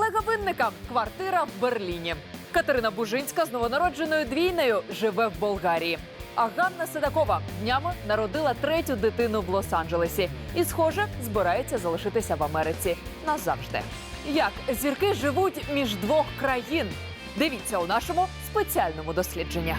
Олега Винника квартира в Берліні. Катерина Бужинська з новонародженою двійнею живе в Болгарії. А Ганна Седакова днями народила третю дитину в Лос-Анджелесі і, схоже, збирається залишитися в Америці назавжди. Як зірки живуть між двох країн? Дивіться у нашому спеціальному дослідженні.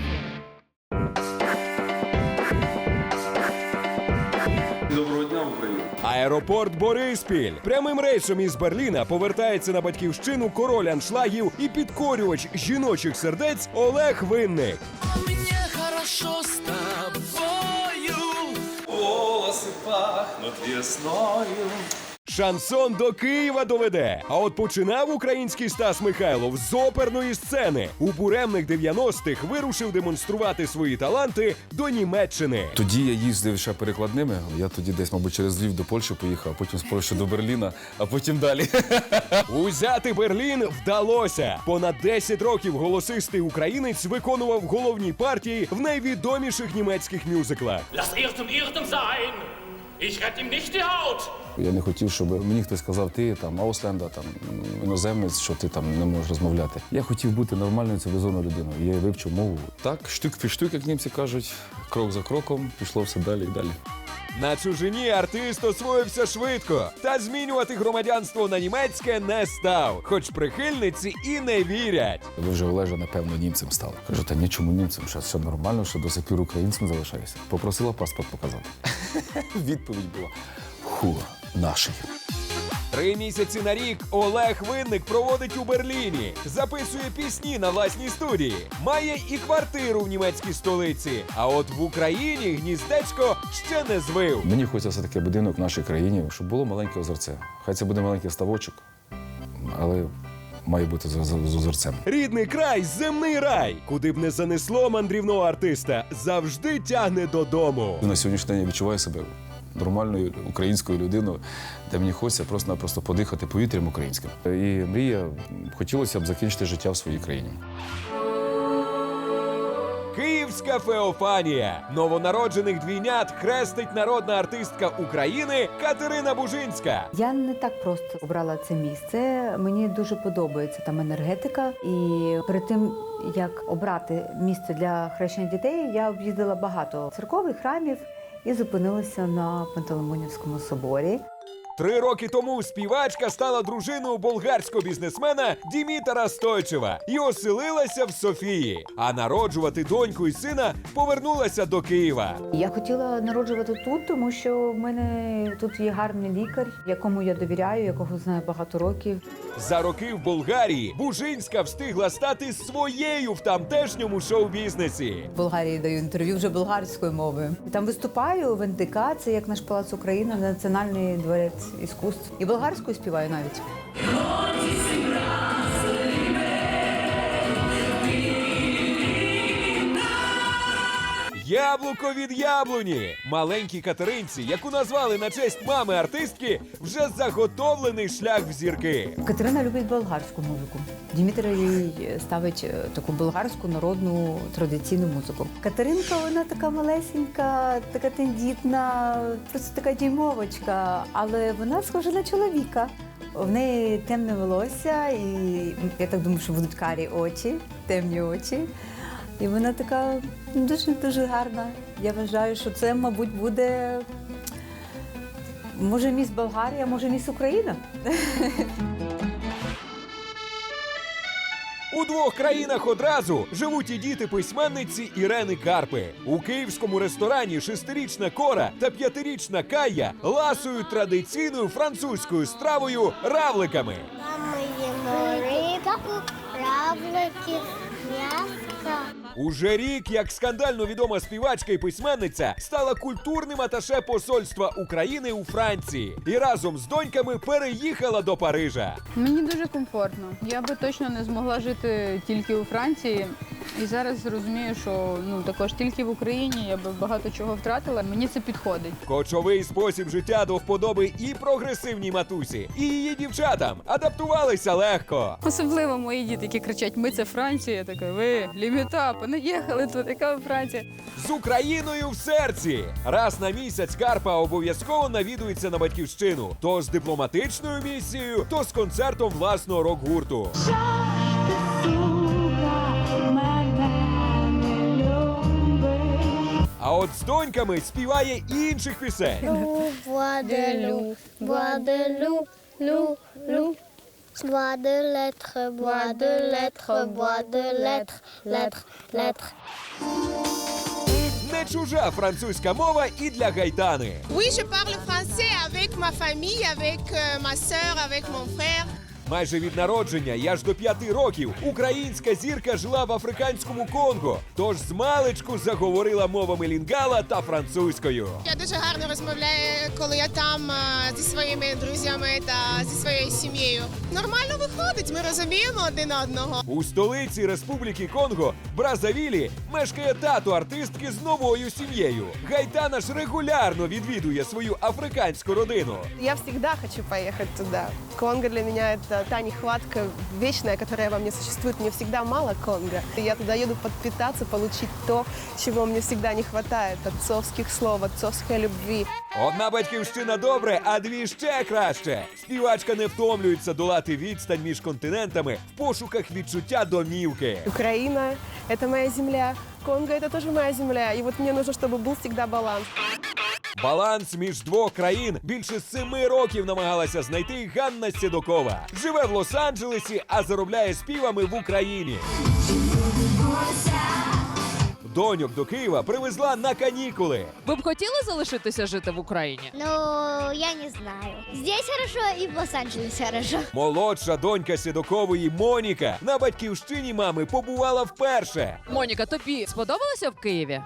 Аеропорт Бориспіль прямим рейсом із Берліна повертається на батьківщину король аншлагів і підкорювач жіночих сердець Олег Винник. Мені хорошо з тобою. Волоси пахнуть весною. Шансон до Києва доведе. А от починав український Стас Михайлов з оперної сцени. У буремних 90-х вирушив демонструвати свої таланти до Німеччини. Тоді я їздив ще перекладними. Я тоді десь, мабуть, через Львів до Польщі поїхав, а потім з Польщі до Берліна, а потім далі. Узяти Берлін вдалося. Понад 10 років голосистий українець виконував головні партії в найвідоміших німецьких мюзиклах. Lass Irrtum Irrtum sein! Ich rette ihm nicht die Haut! Я не хотів, щоб мені хтось сказав, ти там Аусленда, там іноземець, що ти там не можеш розмовляти. Я хотів бути нормальною цивілізованою людиною. Я вивчив мову. Так, штук фі штук, як німці кажуть, крок за кроком, пішло все далі і далі. На чужині артист освоївся швидко, та змінювати громадянство на німецьке не став, хоч прихильниці і не вірять. Ви вже Олежа, напевно, німцем стали. Кажу, та нічому німцем, що все нормально, що до сих пір українцем залишаюся. Попросила паспорт показати. Відповідь була: ху, наший. Три місяці на рік Олег Винник проводить у Берліні, записує пісні на власній студії, має і квартиру в німецькій столиці. А от в Україні гніздечко ще не звив. Мені хочеться все таки будинок в нашій країні, щоб було маленьке озерце. Хай це буде маленький ставочок, але має бути з, з, з озерцем. Рідний край, земний рай, куди б не занесло мандрівного артиста, завжди тягне додому. На сьогоднішній день я відчуваю себе нормальною українською людиною, де мені хочеться просто-напросто подихати повітрям українським. І мрія хотілося б закінчити життя в своїй країні. Київська Феофанія. Новонароджених двійнят хрестить народна артистка України Катерина Бужинська. Я не так просто обрала це місце. Мені дуже подобається там енергетика. І перед тим як обрати місце для хрещення дітей, я об'їздила багато церкових храмів і зупинилися на Пантелеймонівському соборі. Три роки тому співачка стала дружиною болгарського бізнесмена Дімітара Стойчева і оселилася в Софії. А народжувати доньку і сина повернулася до Києва. Я хотіла народжувати тут, тому що в мене тут є гарний лікар, якому я довіряю, якого знаю багато років. За роки в Болгарії Бужинська встигла стати своєю в тамтешньому шоу-бізнесі. В Болгарії даю інтерв'ю вже болгарською мовою. Там виступаю в НДК, це як наш палац України, національний дворець іскусств. І болгарською співаю навіть. Яблуко від яблуні. Маленькій Катеринці, яку назвали на честь мами артистки, вже заготовлений шлях в зірки. Катерина любить болгарську музику. Дімітр їй ставить е, таку болгарську народну традиційну музику. Катеринка, вона така малесенька, така тендітна, просто така діймовочка, але вона схожа на чоловіка. В неї темне волосся, і я так думаю, що будуть карі очі, темні очі. І вона така дуже дуже гарна. Я вважаю, що це, мабуть, буде може міс Болгарія, може міс Україна. У двох країнах одразу живуть і діти письменниці Ірени Карпи. У київському ресторані шестирічна Кора та п'ятирічна Кая ласують традиційною французькою стравою равликами. Ми їмо рибку, равликів, м'яско. Уже рік, як скандально відома співачка і письменниця, стала культурним аташе посольства України у Франції і разом з доньками переїхала до Парижа. Мені дуже комфортно. Я би точно не змогла жити тільки у Франції. І зараз розумію, що ну також тільки в Україні я би багато чого втратила. Мені це підходить. Кочовий спосіб життя до вподоби і прогресивній матусі, і її дівчатам адаптувалися легко. Особливо мої діти, які кричать: Ми це Франція. Я така, ви ліміта, понаїхали тут, яка Франція. З Україною в серці. Раз на місяць Карпа обов'язково навідується на батьківщину. То з дипломатичною місією, то з концертом власного рок-гурту. от з доньками співає інших пісень. Bois de loup, bois de loup, loup, loup. Bois de lettres, bois de lettres, bois de lettres, lettres, lettres. Не чужа французька мова і для гайтани. Oui, je parle français avec ma famille, avec euh, ma sœur, avec mon frère. Майже від народження і аж до п'яти років українська зірка жила в африканському Конго. Тож з маличку заговорила мовами лінгала та французькою. Я дуже гарно розмовляю, коли я там е, зі своїми друзями та зі своєю сім'єю. Нормально виходить, ми розуміємо один одного. У столиці Республіки Конго Бразавілі мешкає тато артистки з новою сім'єю. Гайтана ж регулярно відвідує свою африканську родину. Я всегда хочу поехать туда. Конго для меня это та нехватка вечная, которая во мне существует. Мне всегда мало Конго. И я туда еду подпитаться, получить то, чего мне всегда не хватает. Отцовских слов, отцовской любви. Одна батьківщина добре, а дві ще краще. Співачка не втомлюється долати відстань між континентами в пошуках відчуття домівки. Украина — это моя земля. Конго — это тоже моя земля. И вот мне нужно, чтобы был всегда баланс. Баланс між двох країн більше семи років намагалася знайти Ганна Сідокова. Живе в Лос-Анджелесі, а заробляє співами в Україні. Доньок до Києва привезла на канікули. Ви б хотіли залишитися жити в Україні? Ну, я не знаю. Здесь хорошо и в Лос-Анджелесе хорошо. Молодша донька Сідокової Моніка на батьківщині мами побувала вперше. Моніка, тобі сподобалося в Києві?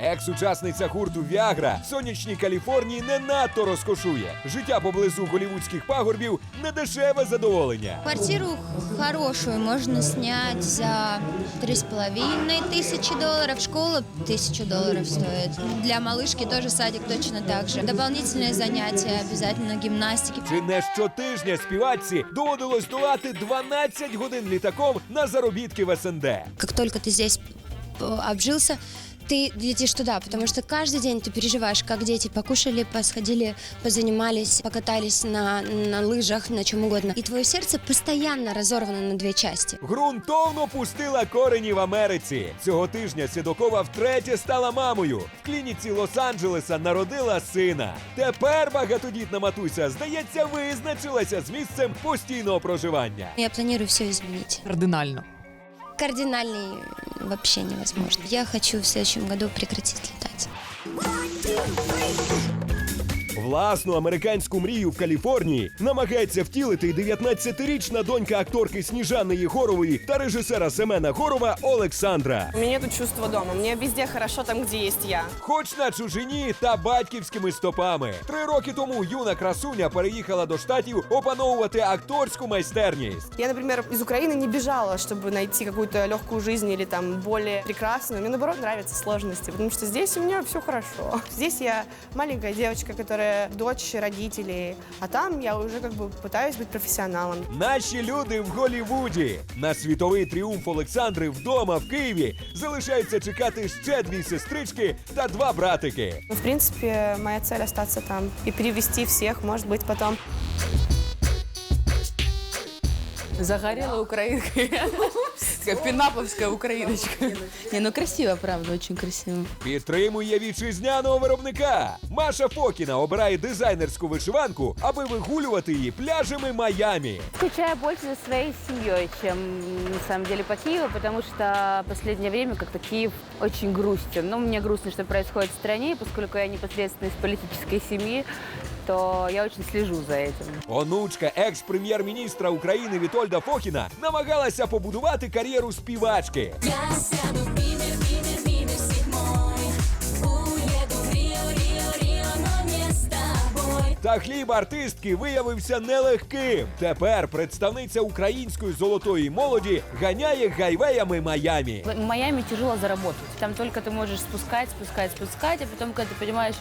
Екс-учасниця гурту Віагра в сонячній Каліфорнії не надто розкошує. Життя поблизу голівудських пагорбів недешеве задоволення. Квартиру хорошую можно снять за три с половиной тысячи долларов. Школа тысячу долларов стоит. Для малышки тоже садик точно так же. Дополнительные занятия, обязательно гимнастики. Чи не щотижня співачці доводилось долати 12 годин літаком на заробітки в СНД. Как только ты здесь э, обжился, ты летишь туда, потому что каждый день ты переживаешь, как дети покушали, посходили, позанимались, покатались на, на лыжах, на чем угодно. И твое сердце постоянно разорвано на две части. Грунтовно пустила корені в Америці. Цього тижня Сідокова втретє стала мамою. В клініці Лос-Анджелеса народила сина. Тепер багатодітна матуся, здається, визначилася з місцем постійного проживання. Я планирую все изменить. Кардинально. Кардинальный вообще невозможно. Я хочу в следующем году прекратить летать. Власну американську мрію в Каліфорнії намагається втілити й 19-річна донька акторки Сніжани Єгорової та режисера Семена Горова Олександра. У меня тут чувство дома. Мне везде хорошо там, где есть я. Хоч на чужині та батьківськими стопами. Три роки тому юна красуня переїхала до штатів опановувати акторську майстерність. Я, например, из Украины не бежала, чтобы найти какую-то легкую жизнь или там более прекрасную. Мне, наоборот, нравятся сложности, потому что здесь у меня все хорошо. Здесь я маленькая девочка, которая дочь родителей, а там я уже как бы пытаюсь быть профессионалом. Наші люди в Голівуді. На світовий тріумф Олександри вдома в Києві залишаються чекати ще дві сестрички та два братики. Ну, в принципе, моя цель остаться там и перевести всех, может быть, потом. Загорела українка. Така пінаповська україночка. Не, ну красиво, правда, очень красиво. Підтримує вітчизняного виробника. Маша Фокіна обирає дизайнерську вишиванку, аби вигулювати її пляжами Майамі. Скучаю больше за своей семьей, чем на самом деле по Киеву, потому что последнее время как-то Киев очень грустен. Ну, мне грустно, что происходит в стране, и поскольку я непосредственно из политической семьи, то я очень слежу за этим. Онучка екс-прем'єр-міністра України Вітольда Фохіна намагалася побудувати кар'єру співачки. Я сяду в Та хліб артистки виявився нелегким. Тепер представниця української золотої молоді ганяє гайвеями Майами. В Майами тяжело заработать. Там только ты можешь спускать, спускать, спускать, а потом, когда ты понимаешь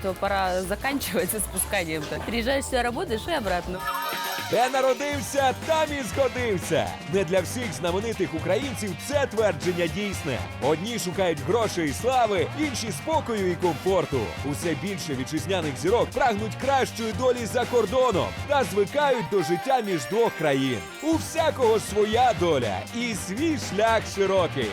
что пора заканчивать со спусканием, то приезжаешь, все работаешь и обратно. Де народився, там і згодився. Не для всіх знаменитих українців це твердження дійсне. Одні шукають грошей і слави, інші спокою і комфорту. Усе більше вітчизняних зірок прагнуть кращої долі за кордоном та звикають до життя між двох країн. У всякого своя доля і свій шлях широкий.